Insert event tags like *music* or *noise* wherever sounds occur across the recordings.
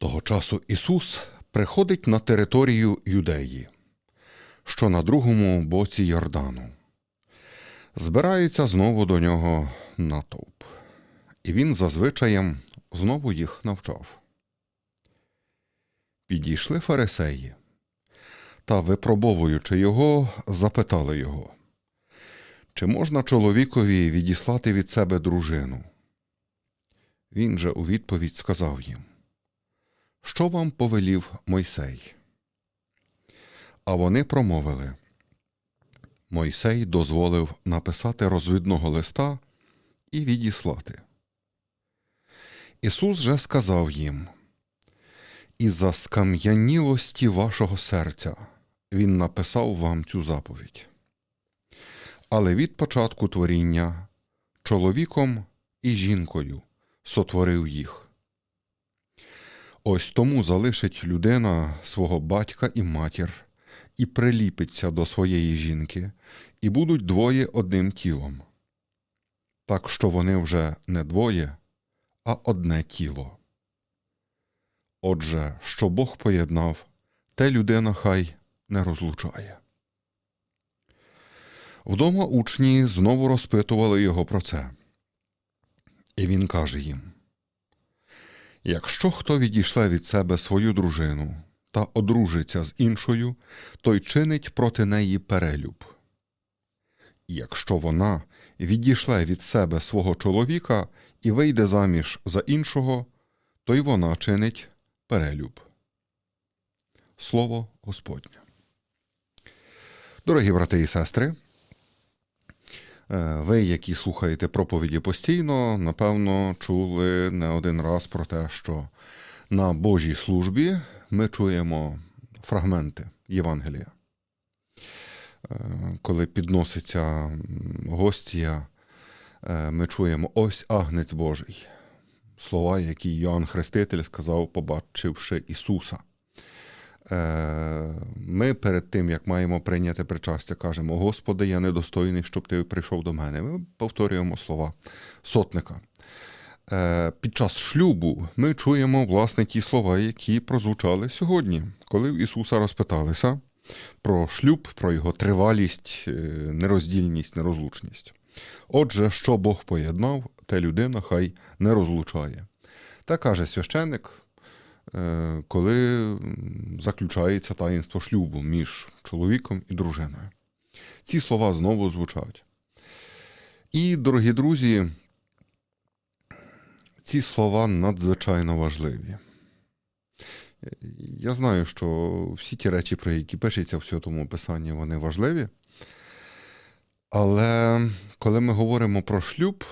Того часу Ісус приходить на територію Юдеї, що на другому боці Йордану. Збирається знову до нього натовп, і він зазвичаєм знову їх навчав. Підійшли фарисеї та, випробовуючи його, запитали його, чи можна чоловікові відіслати від себе дружину? Він же у відповідь сказав їм, що вам повелів Мойсей? А вони промовили. Мойсей дозволив написати розвидного листа і відіслати. Ісус же сказав їм, із-за скам'янілості вашого серця Він написав вам цю заповідь. Але від початку творіння чоловіком і жінкою сотворив їх. Ось тому залишить людина свого батька і матір і приліпиться до своєї жінки, і будуть двоє одним тілом. Так що вони вже не двоє, а одне тіло. Отже, що Бог поєднав, те людина хай не розлучає. Вдома учні знову розпитували його про це. І він каже їм: Якщо хто відійшле від себе свою дружину та одружиться з іншою, той чинить проти неї перелюб. Якщо вона відійшле від себе свого чоловіка і вийде заміж за іншого, то й вона чинить перелюб. Слово Господнє. Дорогі брати і сестри, ви, які слухаєте проповіді постійно, напевно, чули не один раз про те, що на Божій службі ми чуємо фрагменти Євангелія. Е, Коли підноситься гостія, е, ми чуємо ось агнець Божий. Слова, які Йоанн Хреститель сказав, побачивши Ісуса. Е, Ми перед тим, як маємо прийняти причастя, кажемо: Господи, я недостойний, щоб ти прийшов до мене. Ми повторюємо слова сотника. Е, Під час шлюбу ми чуємо власне ті слова, які прозвучали сьогодні, коли в Ісуса розпиталися про шлюб, про його тривалість, е, нероздільність, нерозлучність. Отже, що Бог поєднав, те людина хай не розлучає. Та каже священик, коли заключається таїнство шлюбу між чоловіком і дружиною. Ці слова знову звучать. І, дорогі друзі, ці слова надзвичайно важливі. Я знаю, що всі ті речі, про які пишеться в Святому Писанні, вони важливі. Але коли ми говоримо про шлюб,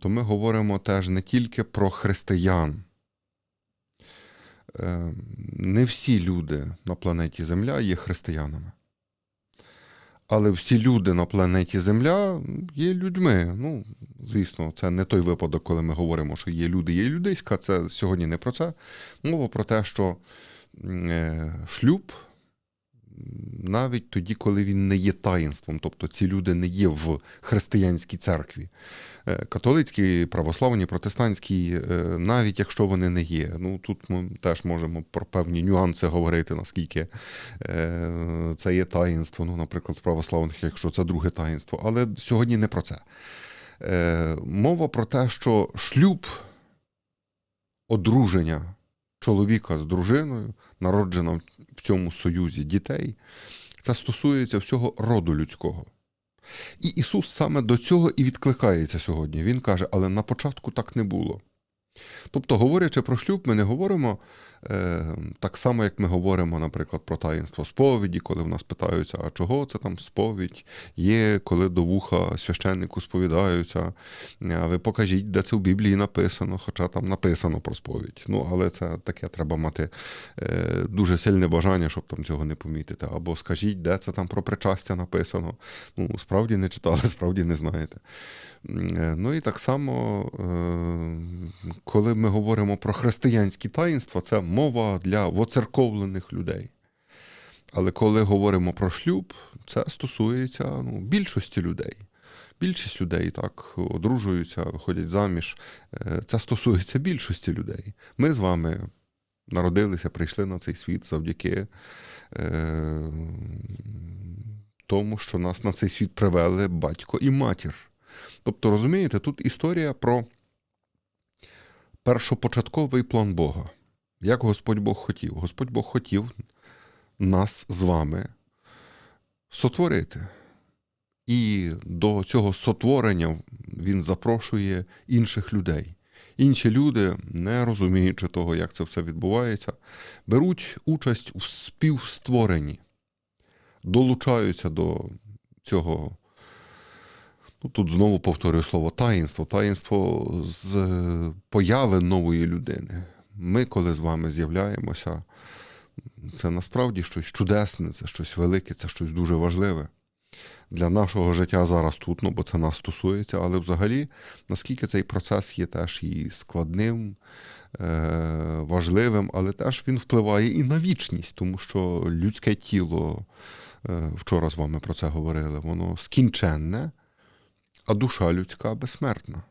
то ми говоримо теж не тільки про християн. Е, Не всі люди на планеті Земля є християнами. Але всі люди на планеті Земля є людьми. Ну, звісно, це не той випадок, коли ми говоримо, що є люди, є людиська. Це сьогодні не про це. Мова про те, що е, шлюб навіть тоді, коли він не є таїнством, тобто ці люди не є в християнській церкві. Е, Католицькій, православній, протестантській, е, навіть якщо вони не є. Ну тут ми теж можемо про певні нюанси говорити, наскільки е, це є таїнство, ну, наприклад, православних, якщо це друге таїнство. Але сьогодні не про це. Мова про те, що шлюб, одруження чоловіка з дружиною, народжена в цьому союзі дітей, це стосується всього роду людського. І Ісус саме до цього і відкликається сьогодні. Він каже, але на початку так не було. Тобто, говорячи про шлюб, ми не говоримо е, так само, як ми говоримо, наприклад, про таїнство сповіді, коли в нас питаються, а чого це там сповідь є, коли до вуха священнику сповідаються. А ви покажіть, де це в Біблії написано, хоча там написано про сповідь. Ну, але це таке треба мати е, дуже сильне бажання, щоб там цього не помітити. Або скажіть, де це там про причастя написано. Ну, справді не читали, *laughs* справді не знаєте. Е, Ну і так само, е, коли ми говоримо про християнські таїнства, це мова для воцерковлених людей. Але коли говоримо про шлюб, це стосується ну, більшості людей. Більшість людей так одружуються, виходять заміж. Е, Це стосується більшості людей. Ми з вами народилися, прийшли на цей світ завдяки е, тому, що нас на цей світ привели батько і матір. Тобто, розумієте, тут історія про першопочатковий план Бога. Як Господь Бог хотів? Господь Бог хотів нас з вами сотворити. І до цього сотворення він запрошує інших людей. Інші люди, не розуміючи того, як це все відбувається, беруть участь у співстворенні, долучаються до цього. Ну, тут знову повторюю слово таїнство. Таїнство з появи нової людини. Ми, коли з вами з'являємося, це насправді щось чудесне, це щось велике, це щось дуже важливе для нашого життя зараз тут, ну бо це нас стосується, але взагалі, наскільки цей процес є теж і складним, е- важливим, але теж він впливає і на вічність, тому що людське тіло, е- вчора з вами про це говорили, воно скінченне, а душа людська безсмертна.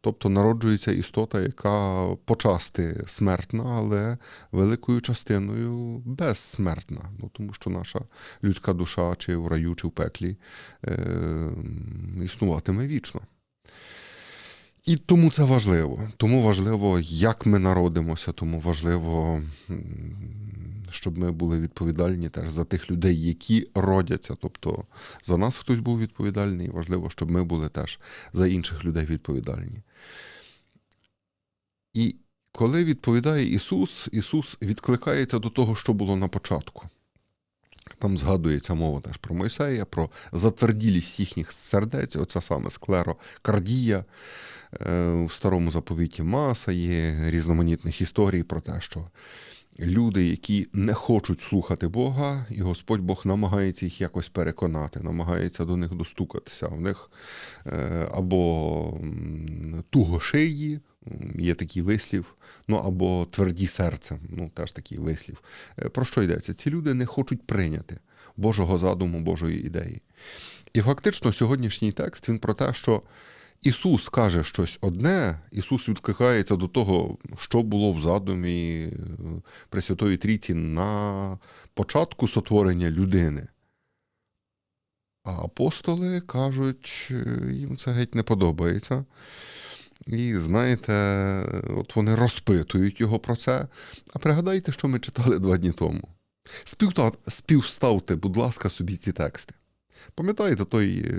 Тобто народжується істота, яка почасти смертна, але великою частиною безсмертна. Ну, Тому що наша людська душа, чи в раю, чи в пеклі, е- існуватиме вічно. І тому це важливо. Тому важливо, як ми народимося, тому важливо, щоб ми були відповідальні теж за тих людей, які родяться. Тобто за нас хтось був відповідальний, і важливо, щоб ми були теж за інших людей відповідальні. І коли відповідає Ісус, Ісус відкликається до того, що було на початку. Там згадується мова теж про Мойсея, про затверділість їхніх сердець, оця саме склерокардія. В старому заповіті маса є різноманітних історій про те, що люди, які не хочуть слухати Бога, і Господь Бог намагається їх якось переконати, намагається до них достукатися. В них або туго шиї, Є такий вислів, ну або тверді серцем, ну теж такий вислів. Про що йдеться? Ці люди не хочуть прийняти Божого задуму, Божої ідеї. І фактично сьогоднішній текст він про те, що Ісус каже щось одне, Ісус відкликається до того, що було в задумі Пресвятої Трійці на початку сотворення людини. А апостоли кажуть, їм це геть не подобається. І знаєте, от вони розпитують його про це. А пригадайте, що ми читали два дні тому. Співставте, будь ласка, собі ці тексти. Пам'ятаєте той,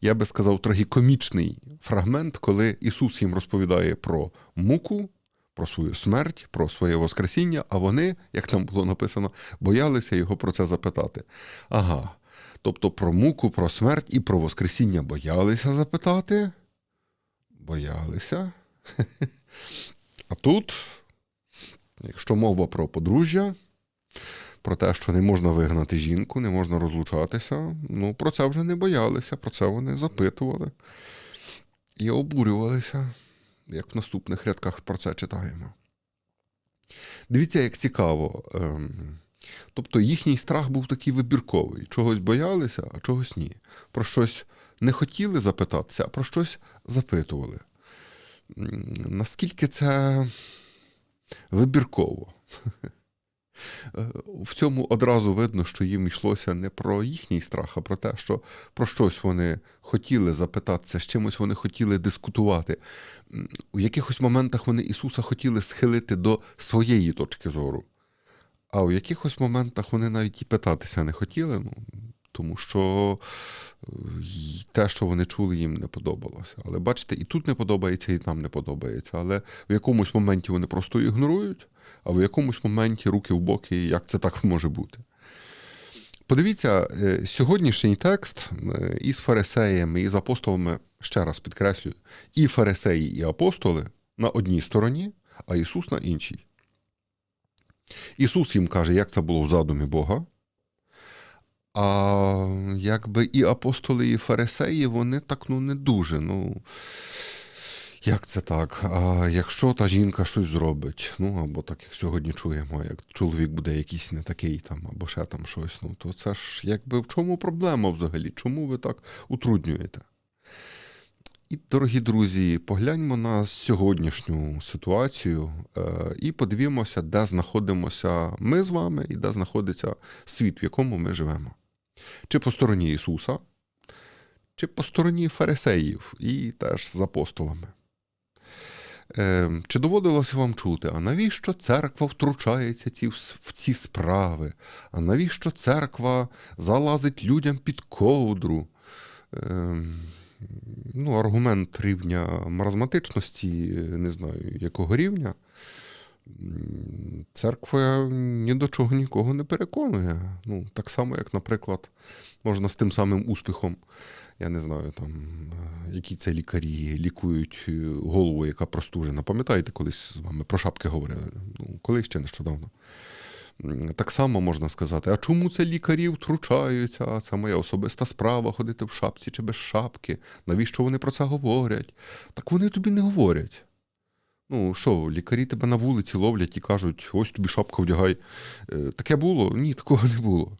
я би сказав, трагікомічний фрагмент, коли Ісус їм розповідає про муку, про свою смерть, про своє Воскресіння, а вони, як там було написано, боялися його про це запитати. Ага. Тобто про муку, про смерть і про Воскресіння боялися запитати боялися. *laughs* А тут, якщо мова про подружжя, про те, що не можна вигнати жінку, не можна розлучатися, ну про це вже не боялися, про це вони запитували і обурювалися, як в наступних рядках про це читаємо. Дивіться, як цікаво. Тобто їхній страх був такий вибірковий. Чогось боялися, а чогось ні. Про щось не хотіли запитатися, а про щось запитували. Наскільки це вибірково? *laughs* В цьому одразу видно, що їм йшлося не про їхній страх, а про те, що про щось вони хотіли запитатися, з чимось вони хотіли дискутувати. У якихось моментах вони Ісуса хотіли схилити до своєї точки зору, а у якихось моментах вони навіть і питатися не хотіли. Ну, тому що те, що вони чули, їм не подобалося. Але бачите, і тут не подобається, і там не подобається. Але в якомусь моменті вони просто ігнорують, а в якомусь моменті руки в боки, як це так може бути. Подивіться, сьогоднішній текст із фарисеями, і з апостолами, ще раз підкреслюю, і фарисеї, і апостоли на одній стороні, а Ісус на іншій. Ісус їм каже, як це було в задумі Бога. А якби і апостоли, і фарисеї, вони так ну не дуже. Ну, як це так? А якщо та жінка щось зробить, ну або так як сьогодні чуємо, як чоловік буде якийсь не такий там, або ще там щось, ну то це ж якби в чому проблема взагалі? Чому ви так утруднюєте? І, дорогі друзі, погляньмо на сьогоднішню ситуацію е, і подивімося, де знаходимося ми з вами і де знаходиться світ, в якому ми живемо. Чи по стороні Ісуса, чи по стороні фарисеїв і теж з апостолами. Е, Чи доводилося вам чути, а навіщо церква втручається ці, в ці справи? А навіщо церква залазить людям під ковдру? Е, ну, аргумент рівня маразматичності, не знаю якого рівня. Церква ні до чого нікого не переконує. Ну, так само, як, наприклад, можна з тим самим успіхом, я не знаю, там, е, які це лікарі лікують е, голову, яка простужена. Пам'ятаєте, колись з вами про шапки говорили? Ну, колись ще нещодавно. Так само можна сказати, а чому це лікарі втручаються? Це моя особиста справа ходити в шапці чи без шапки. Навіщо вони про це говорять? Так вони тобі не говорять. Ну що, лікарі тебе на вулиці ловлять і кажуть, ось тобі шапка вдягай. Е, Таке було? Ні, такого не було.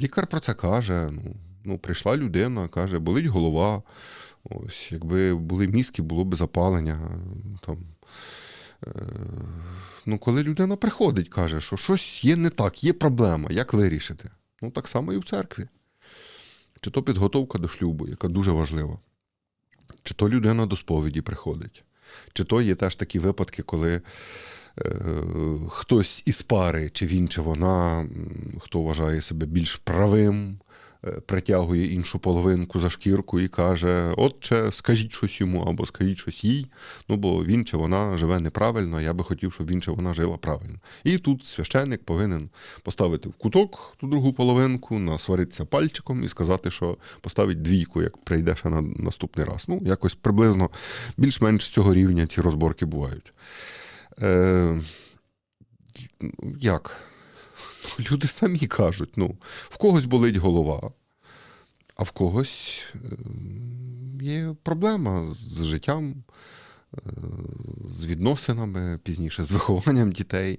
Лікар про це каже. Ну, ну прийшла людина, каже, болить голова. Ось, якби були мізки, було б запалення. Там. Е, ну, коли людина приходить, каже, що щось є не так, є проблема, як вирішити? Ну, так само і в церкві. Чи то підготовка до шлюбу, яка дуже важлива, чи то людина до сповіді приходить, чи то є теж такі випадки, коли е, хтось із пари, чи він, чи вона, хто вважає себе більш правим, притягує іншу половинку за шкірку і каже: Отче, скажіть щось йому або скажіть щось їй, ну бо він чи вона живе неправильно, я би хотів, щоб він чи вона жила правильно. І тут священник повинен поставити в куток ту другу половинку, насваритися пальчиком і сказати, що поставить двійку, як прийде ще на наступний раз. Ну, якось приблизно більш-менш цього рівня ці розборки бувають. Е, як? *laughs* Люди самі кажуть, ну, в когось болить голова, а в когось е, є проблема з життям, е, з відносинами, пізніше з вихованням дітей.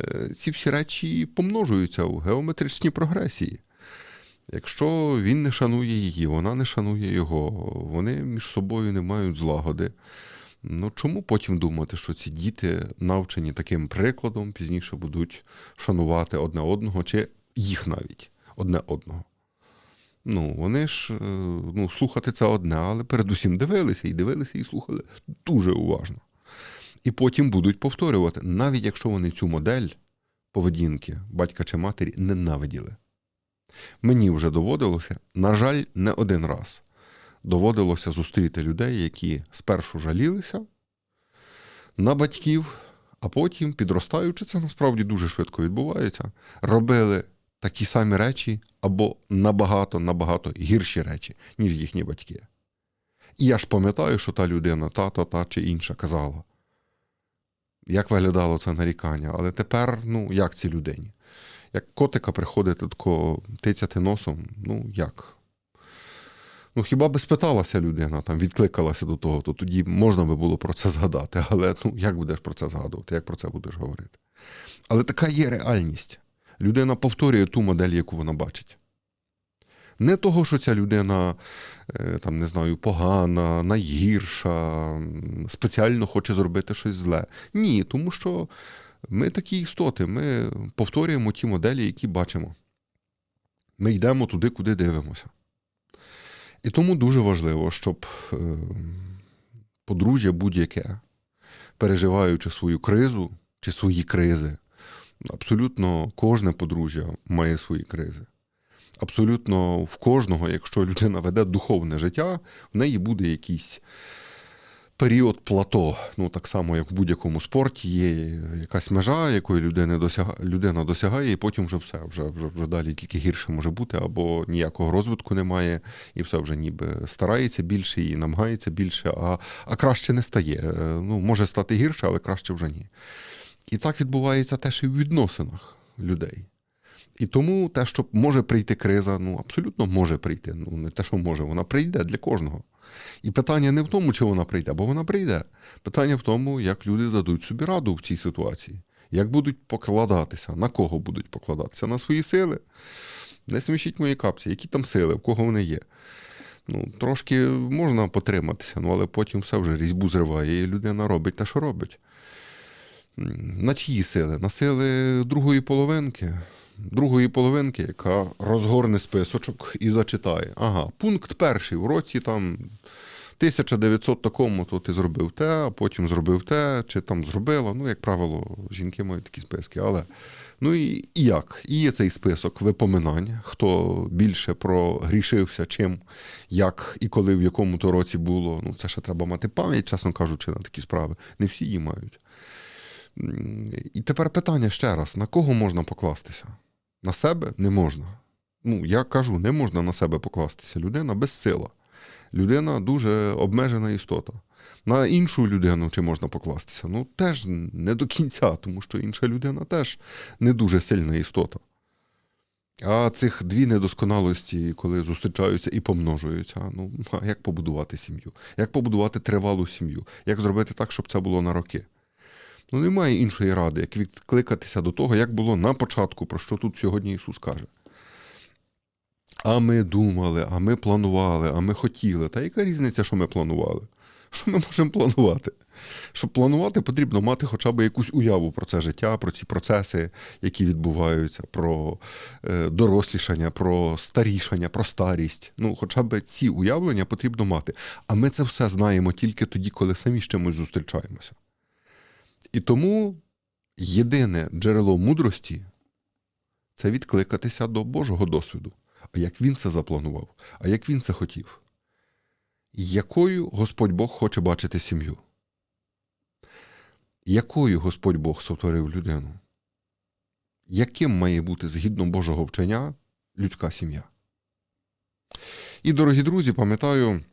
Е, Ці всі речі помножуються у геометричній прогресії. Якщо він не шанує її, вона не шанує його, вони між собою не мають злагоди. Ну чому потім думати, що ці діти, навчені таким прикладом, пізніше будуть шанувати одне одного, чи їх навіть одне одного? Ну, вони ж е, ну, слухати це одне, але передусім дивилися і дивилися, і слухали дуже уважно. І потім будуть повторювати, навіть якщо вони цю модель поведінки батька чи матері ненавиділи. Мені вже доводилося, на жаль, не один раз доводилося зустріти людей, які спершу жалілися на батьків, а потім, підростаючи, це насправді дуже швидко відбувається, робили такі самі речі або набагато набагато гірші речі, ніж їхні батьки. І я ж пам'ятаю, що та людина, та, та, та чи інша казала, як виглядало це нарікання, але тепер, ну, як цій людині? Як котика приходити тако тицяти носом, ну як? Ну, хіба би спиталася людина, там відкликалася до того, то тоді можна би було про це згадати. *laughs* Але ну як будеш про це згадувати, як про це будеш говорити? Але така є реальність. Людина повторює ту модель, яку вона бачить. Не того, що ця людина, е, там, не знаю, погана, найгірша, спеціально хоче зробити щось зле. Ні, тому що ми такі істоти, ми повторюємо ті моделі, які бачимо. Ми йдемо туди, куди дивимося. І тому дуже важливо, щоб е, подружжя будь-яке, переживаючи свою кризу чи свої кризи, абсолютно кожне подружжя має свої кризи. Абсолютно в кожного, якщо людина веде духовне життя, в неї буде якийсь період плато. Ну, так само, як в будь-якому спорті, є якась межа, якої людина досягає, людина досягає, і потім вже все, вже, вже, вже далі тільки гірше може бути, або ніякого розвитку немає, і все вже ніби старається більше і намагається більше, а, а краще не стає. Е, Ну, може стати гірше, але краще вже ні. І так відбувається теж і в відносинах людей. І тому те, що може прийти криза, ну абсолютно може прийти. Ну не те, що може, вона прийде для кожного. І питання не в тому, чи вона прийде, бо вона прийде. Питання в тому, як люди дадуть собі раду в цій ситуації, як будуть покладатися, на кого будуть покладатися? На свої сили. Не смішіть мої капці, які там сили, в кого вони є. Ну, трошки можна потриматися, ну, але потім все вже різьбу зриває, і людина робить те, що робить. На чиї сили? На сили другої половинки. Другої половинки, яка розгорне списочок і зачитає. Ага, пункт перший. В році там 1900 такому, то ти зробив те, а потім зробив те, чи там зробила. Ну, як правило, жінки мають такі списки. Але ну і, і як? І є цей список випоминань, хто більше прогрішився, чим, як і коли в якому то році було. Ну, це ще треба мати пам'ять, чесно кажучи, на такі справи. Не всі її мають. І тепер питання ще раз: на кого можна покластися? На себе не можна. Ну, я кажу, не можна на себе покластися. Людина безсила. Людина дуже обмежена істота. На іншу людину чи можна покластися? Ну, теж не до кінця, тому що інша людина теж не дуже сильна істота. А цих дві недосконалості, коли зустрічаються і помножуються, ну як побудувати сім'ю? Як побудувати тривалу сім'ю? Як зробити так, щоб це було на роки? Ну, немає іншої ради, як відкликатися до того, як було на початку, про що тут сьогодні Ісус каже. А ми думали, а ми планували, а ми хотіли. Та яка різниця, що ми планували? Що ми можемо планувати? Щоб планувати, потрібно мати хоча б якусь уяву про це життя, про ці процеси, які відбуваються, про е, дорослішання, про старішання, про старість. Ну, хоча б ці уявлення потрібно мати. А ми це все знаємо тільки тоді, коли самі з чимось зустрічаємося. І тому єдине джерело мудрості це відкликатися до Божого досвіду. А як він це запланував, а як він це хотів? Якою Господь Бог хоче бачити сім'ю? Якою Господь Бог сотворив людину? Яким має бути згідно Божого вчення людська сім'я? І, дорогі друзі, пам'ятаю,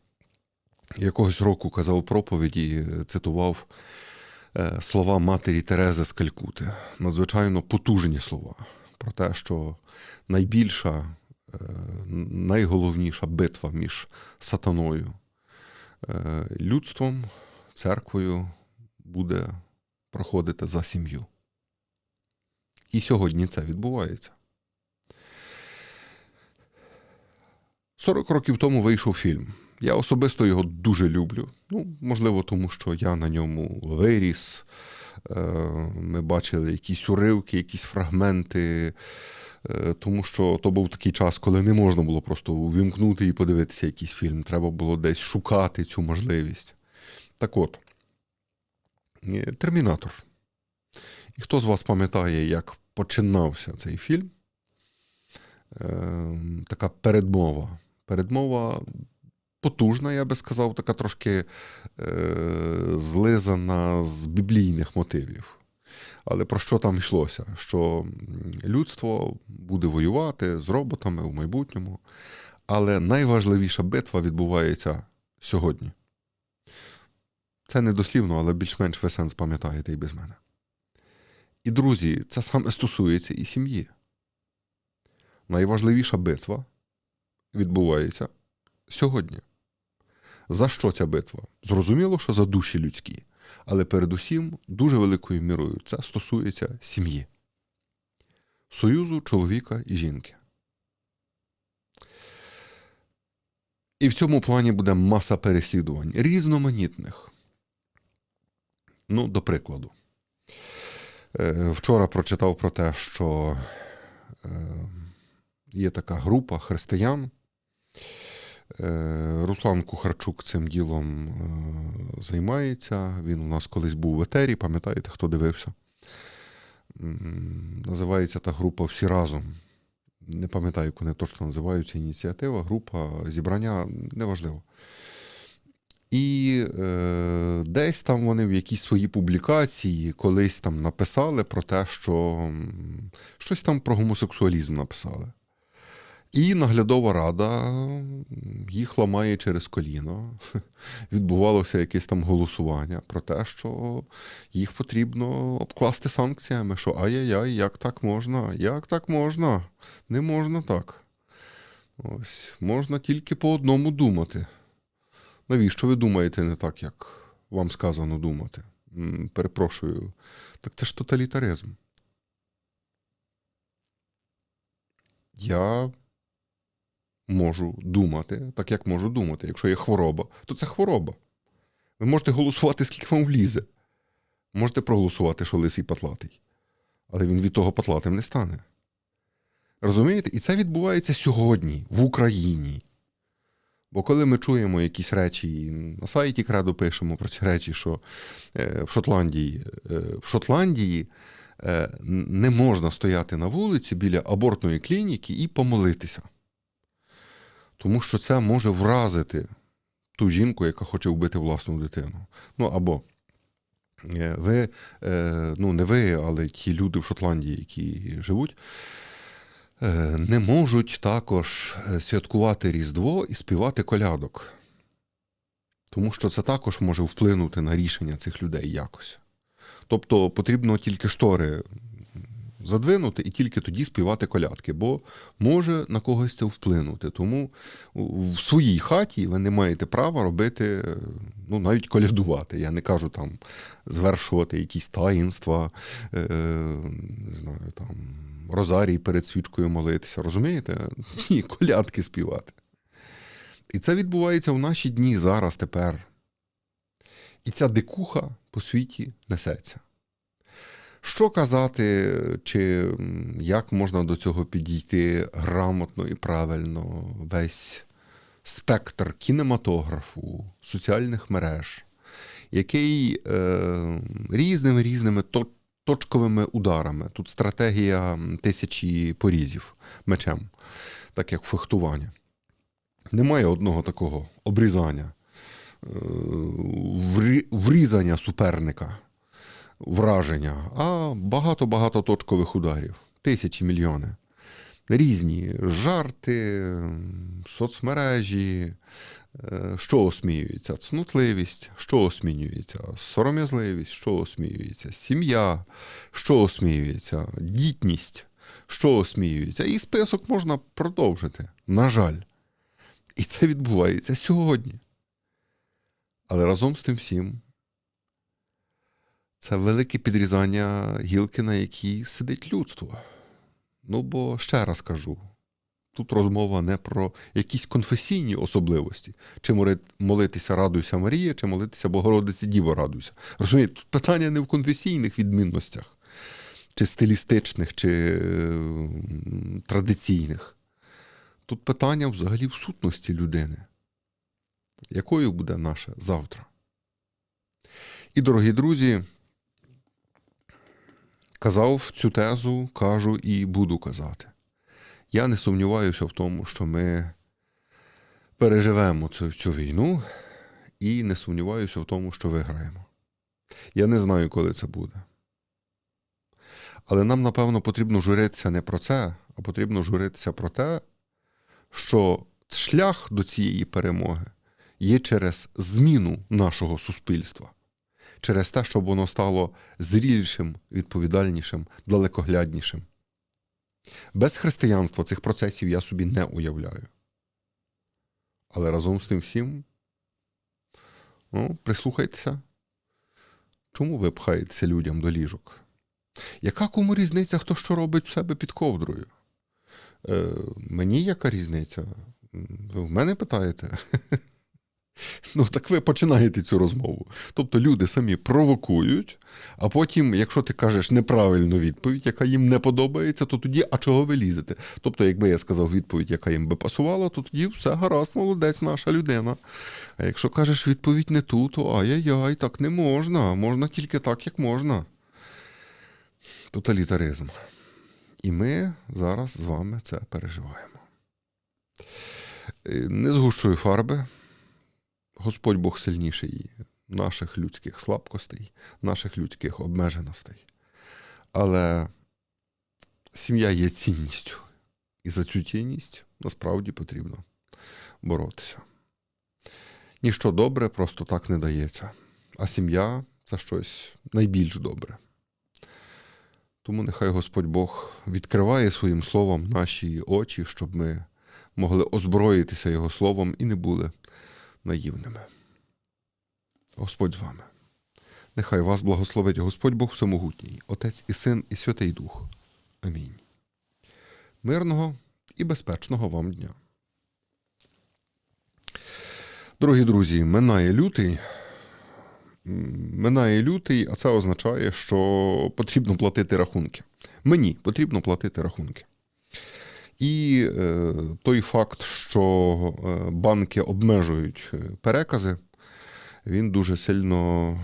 якогось року казав проповіді, цитував слова матері Терези з Калькути. Надзвичайно потужні слова про те, що найбільша, е, найголовніша битва між сатаною, е, людством, церквою буде проходити за сім'ю. І сьогодні це відбувається. 40 років тому вийшов фільм. Я особисто його дуже люблю. Ну, можливо, тому що я на ньому виріс. Е, Ми бачили якісь уривки, якісь фрагменти, е, тому що то був такий час, коли не можна було просто увімкнути і подивитися якийсь фільм. Треба було десь шукати цю можливість. Так от, е, Термінатор. І хто з вас пам'ятає, як починався цей фільм? Е, Така передмова. Передмова потужна, я би сказав, така трошки е, злизана з біблійних мотивів. Але про що там йшлося? Що людство буде воювати з роботами в майбутньому. Але найважливіша битва відбувається сьогодні. Це не дослівно, але більш-менш ви сенс пам'ятаєте і без мене. І, друзі, це саме стосується і сім'ї. Найважливіша битва відбувається сьогодні. За що ця битва? Зрозуміло, що за душі людські, але передусім дуже великою мірою це стосується сім'ї, союзу чоловіка і жінки. І в цьому плані буде маса переслідувань різноманітних. Ну, до прикладу, Е, вчора прочитав про те, що е, є така група християн. Е, Руслан Кухарчук цим ділом е, займається. Він у нас колись був в етері, пам'ятаєте, хто дивився? Називається та група Всі разом. Не пам'ятаю, як вони точно називаються ініціатива, група, зібрання, неважливо. І е, десь там вони в якійсь своїй публікації колись там написали про те, що щось там про гомосексуалізм написали. І наглядова рада їх ламає через коліно. *laughs* Відбувалося якесь там голосування про те, що їх потрібно обкласти санкціями, що ай-яй-яй, як так можна? Як так можна? Не можна так. Ось, можна тільки по одному думати. Навіщо ви думаєте не так, як вам сказано думати? Перепрошую. Так це ж тоталітаризм. Я можу думати, так як можу думати. Якщо є хвороба, то це хвороба. Ви можете голосувати, скільки вам влізе. Можете проголосувати, що лисий патлатий. Але він від того патлатим не стане. Розумієте? І це відбувається сьогодні, в Україні. Бо коли ми чуємо якісь речі, і на сайті Кредо пишемо про ці речі, що е, в Шотландії, е, в Шотландії е, не можна стояти на вулиці біля абортної клініки і помолитися. Тому що це може вразити ту жінку, яка хоче вбити власну дитину. Ну або е, ви, е, ну не ви, але ті люди в Шотландії, які живуть, е, не можуть також святкувати Різдво і співати колядок. Тому що це також може вплинути на рішення цих людей якось. Тобто потрібно тільки штори задвинути і тільки тоді співати колядки, бо може на когось це вплинути. Тому в своїй хаті ви не маєте права робити, е, ну навіть колядувати. Я не кажу там звершувати якісь таїнства, е, не знаю, там розарій перед свічкою молитися. Розумієте? *laughs* Ні, колядки співати. І це відбувається в наші дні зараз, тепер. І ця дикуха по світі несеться. Що казати, чи як можна до цього підійти грамотно і правильно весь спектр кінематографу, соціальних мереж, який е, різними різними точковими ударами. Тут стратегія тисячі порізів мечем, так як фехтування. Немає одного такого обрізання, е, врізання суперника враження, а багато-багато точкових ударів, тисячі мільйони. Різні жарти, соцмережі, е, що осміюється, цнутливість, що осмінюється, сором'язливість, що осміюється, сім'я, що осміюється, дітність, що осміюється. І список можна продовжити. На жаль. І це відбувається сьогодні. Але разом з тим всім це велике підрізання гілки, на якій сидить людство. Ну, бо ще раз кажу: тут розмова не про якісь конфесійні особливості, чи молитися Радуйся Марія, чи молитися Богородиці Діво Радуйся. Розумієте, тут питання не в конфесійних відмінностях, чи стилістичних, чи традиційних. Тут питання взагалі в сутності людини. Якою буде наше завтра? І, дорогі друзі, казав цю тезу, кажу і буду казати. Я не сумніваюся в тому, що ми переживемо цю, цю війну, і не сумніваюся в тому, що виграємо. Я не знаю, коли це буде. Але нам, напевно, потрібно журитися не про це, а потрібно журитися про те, що шлях до цієї перемоги є через зміну нашого суспільства через те, щоб воно стало зрілішим, відповідальнішим, далекогляднішим. Без християнства цих процесів я собі не уявляю. Але разом з тим всім, ну, прислухайтеся, чому ви пхаєтеся людям до ліжок? Яка кому різниця, хто що робить в себе під ковдрою? Е, мені яка різниця? Ви в мене питаєте? *laughs* *laughs* Ну, так ви починаєте цю розмову. Тобто люди самі провокують, а потім, якщо ти кажеш неправильну відповідь, яка їм не подобається, то тоді, а чого ви лізете? Тобто, якби я сказав відповідь, яка їм би пасувала, то тоді все гаразд, молодець, наша людина. А якщо кажеш відповідь не ту, то ай-яй-яй, так не можна. Можна тільки так, як можна. Тоталітаризм. І ми зараз з вами це переживаємо. Е, Не згущую фарби. Господь Бог сильніший наших людських слабкостей, наших людських обмеженостей. Але сім'я є цінністю. І за цю цінність насправді потрібно боротися. Ніщо добре просто так не дається. А сім'я це щось найбільш добре. Тому нехай Господь Бог відкриває своїм словом наші очі, щоб ми могли озброїтися Його словом і не були наївними. Господь з вами. Нехай вас благословить Господь Бог Всемогутній, Отець і Син, і Святий Дух. Амінь. Мирного і безпечного вам дня. Дорогі друзі, минає лютий. Минає лютий, а це означає, що потрібно платити рахунки. Мені потрібно платити рахунки. І е, той факт, що е, банки обмежують е, перекази, він дуже сильно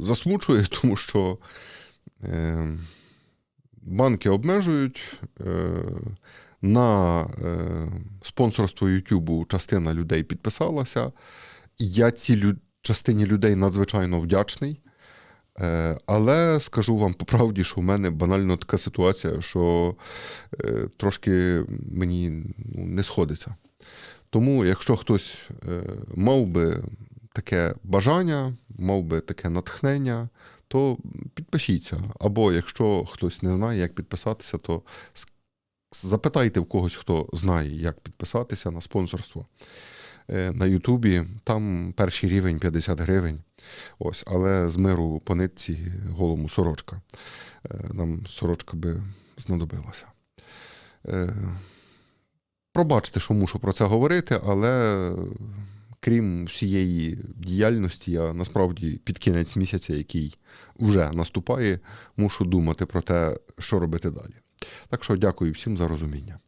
засмучує, *laughs* тому що банки обмежують. На спонсорство Ютубу частина людей підписалася. Я цій частині людей надзвичайно вдячний. Е, але скажу вам по правді, що в мене банально така ситуація, що е, трошки мені ну, не сходиться. Тому, якщо хтось е, мав би таке бажання, мав би таке натхнення, то підпишіться. Або якщо хтось не знає, як підписатися, то запитайте в когось, хто знає, як підписатися на спонсорство на Ютубі. Там перший рівень 50 гривень. Ось, але з миру по нитці голому сорочка. Е, Нам сорочка би знадобилася. Е, Пробачте, що мушу про це говорити, але крім всієї діяльності, я насправді під кінець місяця, який вже наступає, мушу думати про те, що робити далі. Так що дякую всім за розуміння.